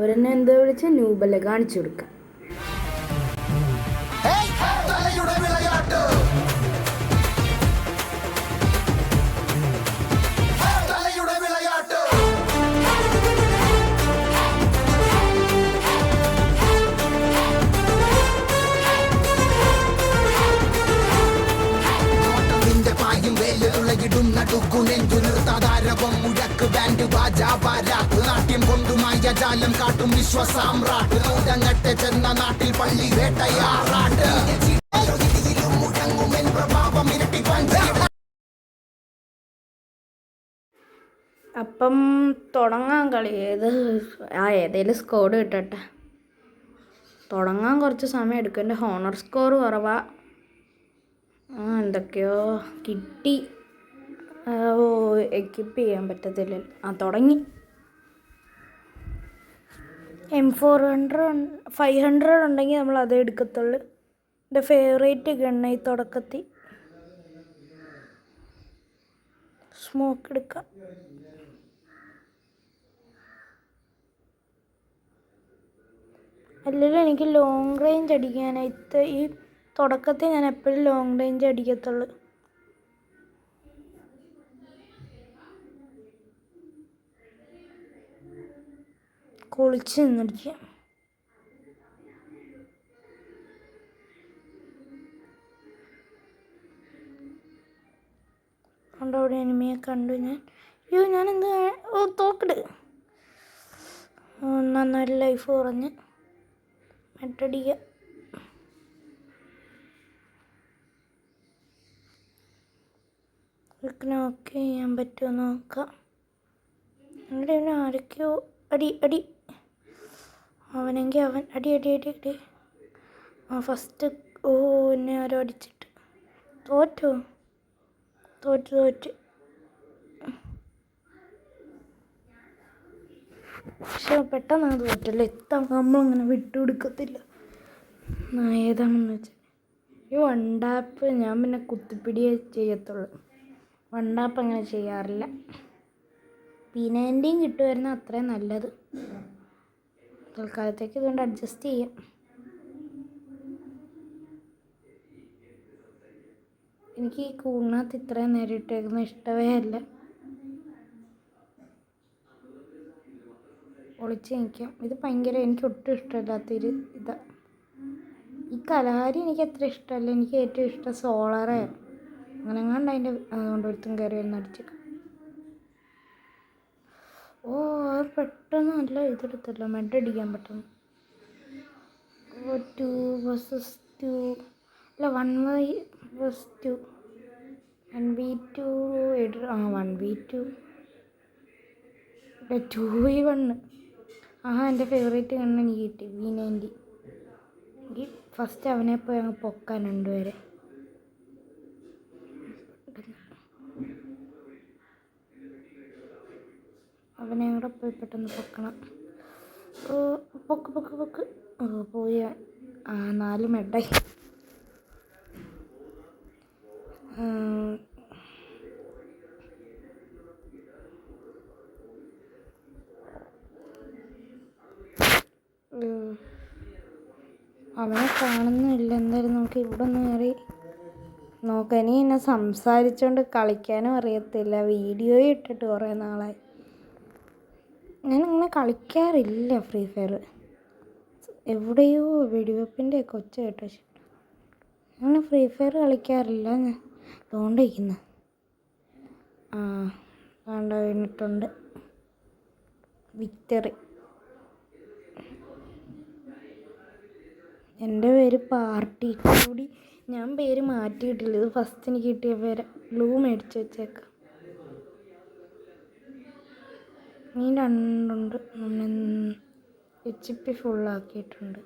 അവരെന്നെ എന്താ വിളിച്ച? ന്യൂബല്ല കാണിച്ചു കൊടുക്കാം. തലയുടെ വിളയാട്ട്. തലയുടെ വിളയാട്ട്. നിന്റെ പായും വേൽ തുളകിടും നടുക്കു നെഞ്ചു നിർത്താതാരവം. മുഴക്ക് ബാൻഡ് ബാജാ പാര. ജാലം കാട്ടും വിശ്വസാമ്രാട്ട്. നൂതങ്ങട്ടെ ചെന്ന നാട്ടിൽ പള്ളി വേട്ടയാറാട്ട്. അപ്പം തുടങ്ങാൻ കളി. ഏത് ആ ഏതേലും സ്കോഡ് കിട്ടട്ടെ. തുടങ്ങാൻ കുറച്ച് സമയം എടുക്കും. എന്റെ ഹോണർ സ്കോർ കുറവാ. ആ എന്തൊക്കെയോ കിട്ടി. എക്യുപ്പ് ചെയ്യാൻ പറ്റത്തില്ല ആ തുടങ്ങി. M four hundred five hundred ഉണ്ടെങ്കിൽ നമ്മൾ അതേ എടുക്കത്തുള്ളൂ. എന്റെ ഫേവറേറ്റ് ഗണ്ണ ഈ തുടക്കത്തിൽ. സ്മോക്ക് എടുക്കാം. അല്ലെങ്കിൽ എനിക്ക് ലോങ് റേഞ്ച് അടിക്കാനായിട്ട് ഈ തുടക്കത്തിൽ ഞാൻ എപ്പോഴും ലോങ് റേഞ്ച് അടിക്കത്തുള്ളൂ. കുളിച്ച് നിന്നിരിക്കുക കണ്ടോ അവിടെ എനിമിയെ കണ്ടു ഞാൻ. അയ്യോ ഞാൻ എന്ത് ഓ തോക്കിട്. നന്നായിട്ട് ലൈഫ് കുറഞ്ഞ്. മെട്ടടിക്കുക ഓക്കെ ചെയ്യാൻ പറ്റുമോ? നോക്കാം. ഇവിടെ ആരൊക്കെയോ? അടി അടി. അവനെങ്കിൽ അവൻ. അടി അടി അടി അടി. ആ ഫസ്റ്റ് ഓ എന്നെ ആരോ അടിച്ചിട്ട്. തോറ്റു? തോറ്റ് തോറ്റ്. പക്ഷെ പെട്ടെന്ന് അത് തോറ്റല്ലോ. എത്താം നമ്മളങ്ങനെ വിട്ടുകൊടുക്കത്തില്ല ഏതാണെന്ന് വെച്ചാൽ ഈ വണ്ടാപ്പ് ഞാൻ പിന്നെ കുത്തിപ്പിടിയേ ചെയ്യത്തുള്ളൂ. വണ്ടാപ്പ് അങ്ങനെ ചെയ്യാറില്ല. പിന്നെ എന്റെയും കിട്ടുമായിരുന്നു അത്രയും നല്ലത്. തൽക്കാലത്തേക്ക് ഇതുകൊണ്ട് അഡ്ജസ്റ്റ് ചെയ്യാം. എനിക്ക് ഈ കൂടിനകത്ത് ഇത്രയും നേരം ഇട്ടേക്കുന്ന ഇഷ്ടമേ അല്ല. ഒളിച്ച് നിൽക്കാം. ഇത് ഭയങ്കര എനിക്ക് ഒട്ടും ഇഷ്ടമില്ലാത്തൊരു ഇതാ. ഈ കലഹാരി എനിക്ക് എത്ര ഇഷ്ടമല്ല. എനിക്ക് ഏറ്റവും ഇഷ്ടം സോളറായിരുന്നു. അങ്ങനെ കണ്ട് അതിന്റെ അതുകൊണ്ട് ഒരുത്തും കയറി ഒന്ന് അടിച്ചു ഓ അത് പെട്ടെന്ന് നല്ല ഇതെടുത്തല്ലോ. മെഡ് അടിക്കാൻ പറ്റും ടു വേഴ്സസ് ടു അല്ല one v versus two one v two ആ one v two two v one ആ എന്റെ ഫേവറേറ്റ് കണ്ണെനിക്ക് കിട്ടി. വി നയന്റി ഫസ്റ്റ് അവനെ പോയി അങ്ങ് പൊക്കാൻ രണ്ടുപേരെ അവനെ കൂടെ പോയി പെട്ടെന്ന് പൊക്കണം. പൊക്ക് പൊക്ക് പൊക്ക്. പോയ നാല് മെഡായി. അവനെ കാണുന്നില്ല. എന്തായാലും നമുക്ക് ഇവിടെ ഒന്ന് കയറി നോക്കാൻ എന്നെ സംസാരിച്ചുകൊണ്ട് കളിക്കാനും അറിയത്തില്ല. വീഡിയോ ഇട്ടിട്ട് കുറേ നാളായി. ഞാനങ്ങനെ കളിക്കാറില്ല ഫ്രീ ഫയർ എവിടെയോ വെടിവെപ്പിന്റെ ഒക്കെ ഒച്ച കേട്ടോ അങ്ങനെ ഫ്രീ ഫയർ കളിക്കാറില്ല. ഞാൻ അതുകൊണ്ടിരിക്കുന്നു ആ വേണ്ട വീണിട്ടുണ്ട് വിക്ടറി. എന്റെ പേര് പാർട്ടി. കൂടി ഞാൻ പേര് മാറ്റിയിട്ടില്ല. ഇത് ഫസ്റ്റ് എനിക്ക് കിട്ടിയ പേര്. ബ്ലൂ മേടിച്ച് വെച്ചേക്കാം. നീ രണ്ടുണ്ട്. എച്ച് പി ഫുള്ളാക്കിയിട്ടുണ്ട്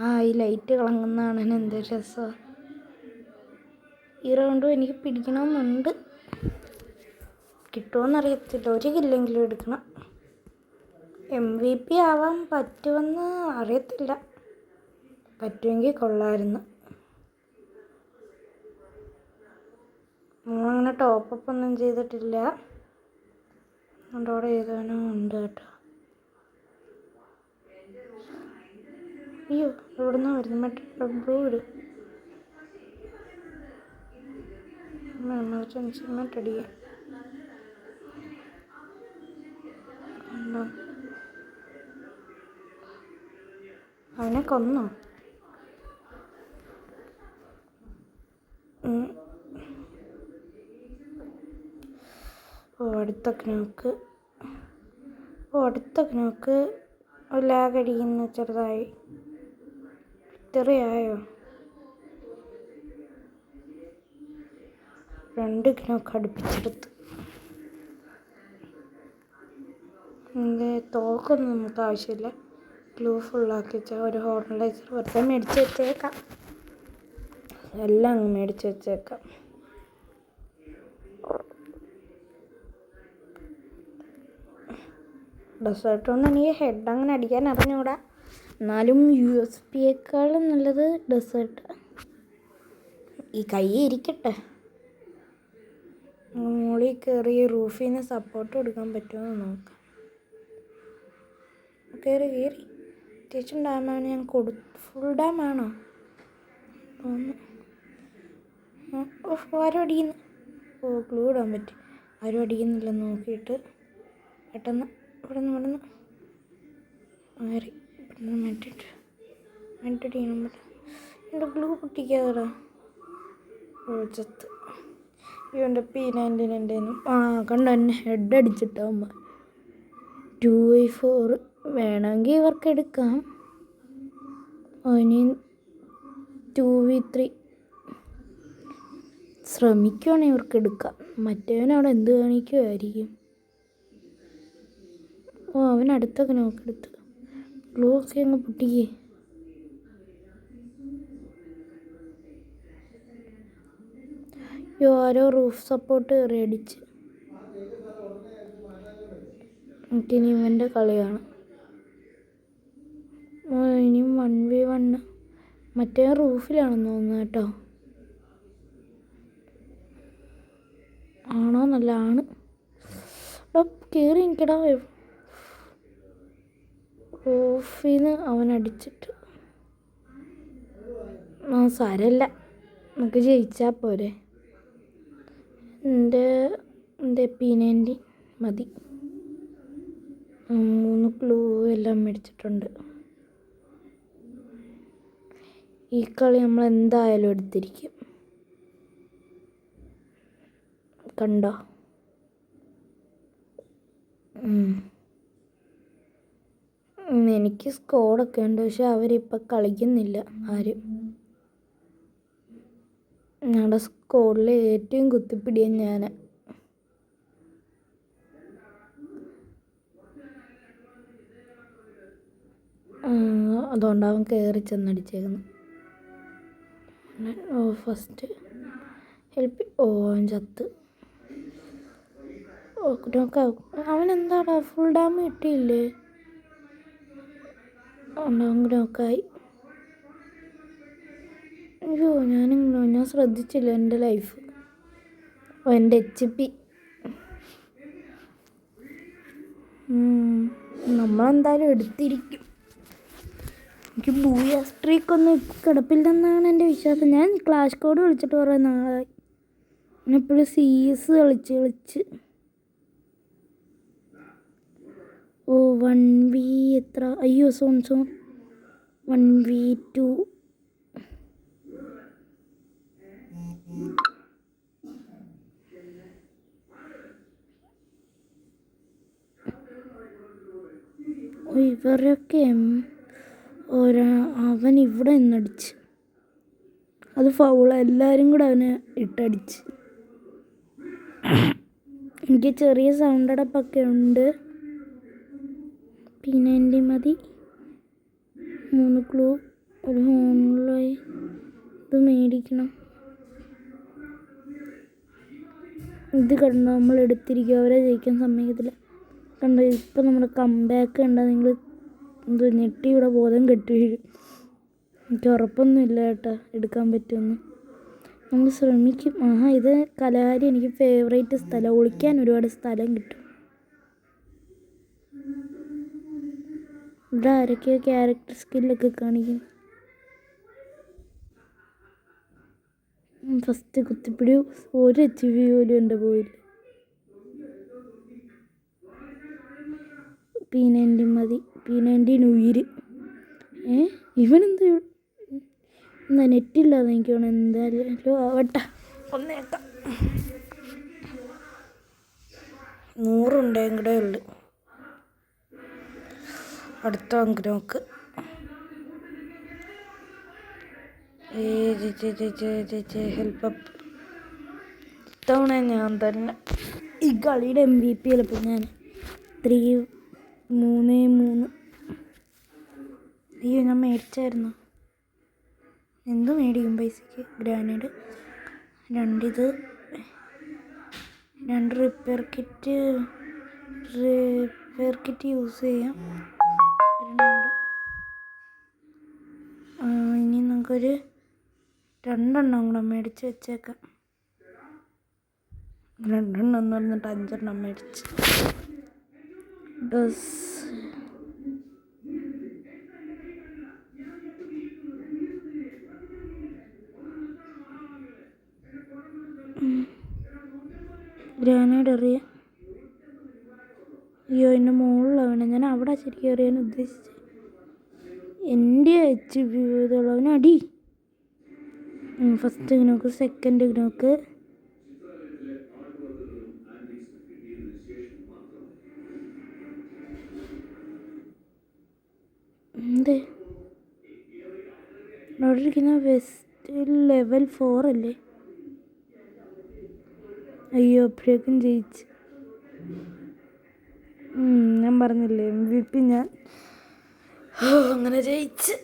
ആ ഈ ലൈറ്റ് കളങ്ങുന്നതാണ് എന്ത് രസമാണ് ഈ റൗണ്ടും എനിക്ക് പിടിക്കണമെന്നുണ്ട്. കിട്ടുമെന്നറിയത്തില്ല ഒരു കില്ലെങ്കിലും എടുക്കണം. എം വി പി ആവാൻ പറ്റുമെന്ന് അറിയത്തില്ല. പറ്റുമെങ്കിൽ കൊള്ളായിരുന്നു. നമ്മളങ്ങനെ ഒന്നും ചെയ്തിട്ടില്ല. അവിടെ ഏതാനും ഉണ്ട് കേട്ടോ. അയ്യോ എവിടുന്ന വരുന്നു? മറ്റൊരു കണ്ടോ? അവനെ കൊന്നോ? ഉം. അടുത്ത അടുത്തൊക്കെ നോക്ക്. അടുത്ത അടുത്തൊക്കെ നോക്ക് ലാഗ് ചെറുതായി. ഇത്രയായോ രണ്ട് കിലോക്ക് അടുപ്പിച്ചെടുത്ത്. ഇത് തോക്കൊന്നും നമുക്ക് ആവശ്യമില്ല. ഗ്ലൂ ഫുള്ളാക്കി വെച്ചാൽ ഒരു ഹോർണലൈസർ വെറുതെ മേടിച്ച് വെച്ചേക്കാം. എല്ലാം അങ്ങ് മേടിച്ച് വെച്ചേക്കാം. ഡെസേർട്ട് കൊണ്ട് എനിക്ക് ഹെഡ് അങ്ങനെ അടിക്കാൻ അറിഞ്ഞൂടാ. എന്നാലും യു എസ് പിയേക്കാളും നല്ലത് ഡെസേർട്ട്. ഈ കൈ ഇരിക്കട്ടെ. മോളി കയറി റൂഫിൽ നിന്ന് സപ്പോർട്ട് കൊടുക്കാൻ പറ്റുമോ എന്ന് നോക്കാം. കയറി കയറി. അത്യാവശ്യം ഡാമാണ് ഞാൻ കൊടു ഫുൾ ഡാമാണോ തോന്നുന്നു ആരും അടിക്കുന്നു. ഓ ക്ലൂ ഇടാൻ പറ്റി. ആരും അടിക്കുന്നില്ല നോക്കിയിട്ട് പെട്ടെന്ന് ഇവിടെ നിന്ന് ഇവിടെ നിന്ന് മാറി. ഇവിടെ നിന്ന് മെറ്റിട്ട് ചെയ്യണം എന്റെ ഗ്ലൂ പൊട്ടിക്കാതെടാ. ഓ ചത്ത്. ഇവന്റെ പി നയന്റീൻ എന്റെ ആ കണ്ട എന്നെ? ഹെഡ് അടിച്ചിട്ടാവുമ്പോൾ ടു ബൈ ഫോർ വേണമെങ്കിൽ ഇവർക്ക് എടുക്കാം. ഇനി ടു വി ത്രീ ശ്രമിക്കുവാണെങ്കിൽ ഇവർക്ക് എടുക്കാം. മറ്റേവനവിടെ എന്ത് കാണിക്കുമായിരിക്കും ഓ അവൻ അടുത്തൊക്കെ നോക്കെടുത്ത് ഗ്ലൂ ഒക്കെ അങ്ങ് പൊട്ടിക്കേ. യോ ആരോ റൂഫ് സപ്പോർട്ട് കയറി അടിച്ച്. ഇനി ഇവന്റെ കളിയാണ് ഇനിയും വൺ വി വണ്ണ് മറ്റേ റൂഫിലാണെന്ന് തോന്നുന്നു കേട്ടോ. ആണോ നല്ല ആണ്. കയറി എനിക്കടാ റൂഫിന്ന് അവൻ അടിച്ചിട്ട് ആ സാരമില്ല നമുക്ക് ജയിച്ചാൽ പോരെ. എന്റെ എന്റെ പീനേന്റെ മതി. മൂന്ന് ക്ലൂ എല്ലാം മേടിച്ചിട്ടുണ്ട്. ഈ കളി നമ്മൾ എന്തായാലും എടുത്തിരിക്കും. കണ്ടോ? എനിക്ക് സ്കോഡൊക്കെ ഉണ്ട് പക്ഷെ അവരിപ്പോൾ കളിക്കുന്നില്ല ആരും. ഞങ്ങളുടെ സ്കോഡിൽ ഏറ്റവും കുത്തിപ്പിടിയൻ ഞാൻ അതുകൊണ്ട് അവൻ കയറി ചെന്നടിച്ചേക്കുന്നു. ഓ ഫസ്റ്റ് ഹെൽപ്പ് ഓ അവൻ ചത്ത്. എന്താടാ ഫുൾ ഡാം കിട്ടിയില്ലേ ഉണ്ടാവും നോക്കായി അയ്യോ ഞാനിങ്ങനെ ഞാൻ ശ്രദ്ധിച്ചില്ല എന്റെ ലൈഫ്. എന്റെ എച്ച് പി. നമ്മളെന്തായാലും എടുത്തിരിക്കും. എനിക്ക് ബൂയ സ്ട്രീക്കൊന്നും കിടപ്പില്ലെന്നാണ് എന്റെ വിശ്വാസം. ഞാൻ ക്ലാഷ് കോഡ് കളിച്ചിട്ട് കുറേ നാളായി. എപ്പോഴും സി എസ് കളിച്ച് കളിച്ച്. ഓ വൺ വി എത്ര? അയ്യോ zone zone one v two ഇവരൊക്കെ അവൻ ഇവിടെ നിന്നടിച്ച്. അത് ഫൗൾ എല്ലാവരും കൂടെ അവനെ ഇട്ടടിച്ച്. എനിക്ക് ചെറിയ സൗണ്ട് അടപ്പൊക്കെ ഉണ്ട്. പിന്നെ മതി. മൂന്ന് ക്ലൂ ഒരു ഹോണിലായി ഇത് മേടിക്കണം. ഇത് കണ്ടോ? നമ്മൾ എടുത്തിരിക്കുക അവരെ ജയിക്കാൻ സമ്മതിക്കത്തില്ല. കണ്ടോ? ഇപ്പം നമ്മുടെ കംബാക്ക് കണ്ടാൽ നിങ്ങൾ എന്ത് ഞെട്ടി ഇവിടെ ബോധം കെട്ടി വീഴും. എനിക്ക് ഉറപ്പൊന്നുമില്ല കേട്ടോ. എടുക്കാൻ പറ്റുമെന്ന്. നമ്മൾ ശ്രമിക്കും. ആഹാ ഇത് കലാരി എനിക്ക് ഫേവറേറ്റ് സ്ഥലം. ഒളിക്കാൻ ഒരുപാട് സ്ഥലം കിട്ടും. ഇവിടെ ആരൊക്കെയോ ക്യാരക്ടർ സ്കില്ലൊക്കെ കാണിക്കും ഫസ്റ്റ് കുത്തിപ്പിടി ഒരു എച്ച് പി പോലും എന്റെ പോയില്ല. പീനന്റെ മതി പീനന്റെ ഉയിര്. ഏ ഇവനെന്ത് എന്താ നെറ്റില്ലാതെ എനിക്ക് വേണം എന്തായാലും ആവട്ടെ. ഒന്നേക്കാം നൂറുണ്ടെങ്കിലേ ഉള്ളു അടുത്ത അങ്ക് നോക്ക്. ഹെൽപ്പ് അപ്പ് ഇത്തവണ ഞാൻ തന്നെ ഈ കളിയുടെ എം വി പി ചിലപ്പോൾ ഞാൻ ത്രീ മൂന്ന് മൂന്ന്. അയ്യോ ഞാൻ മേടിച്ചായിരുന്നു. എന്ത് മേടിക്കും പൈസക്ക്? ഗ്രാനേഡ് രണ്ടിത് രണ്ട് repair kit repair kit use ചെയ്യാം. ഒരെണ്ണം ഇനി നമുക്കൊരു രണ്ടെണ്ണം കൂടെ മേടിച്ച് വെച്ചേക്കാം. രണ്ടെണ്ണം എന്ന് പറഞ്ഞിട്ട് അഞ്ചെണ്ണം മേടിച്ച്. ഡ്രസ് ഗ്രാനൈഡ് എറിയാം. അയ്യോ എന്റെ മുകളിലാണ് ഞാൻ അവിടെ ശരിക്കും എറിയാൻ ഉദ്ദേശിച്ചത് എന്റെ എച്ച് വിധമുള്ളവന് അടി. First knock second knock. എന്ത്? അവിടെ ഇരിക്കുന്ന വെസ്റ്റ് ലെവൽ ഫോർ അല്ലേ? അയ്യോ അപ്പോഴേക്കും ജയിച്ച്. ഞാൻ പറഞ്ഞില്ലേ എം വി പി ഞാൻ അങ്ങനെ ജയിച്ച്.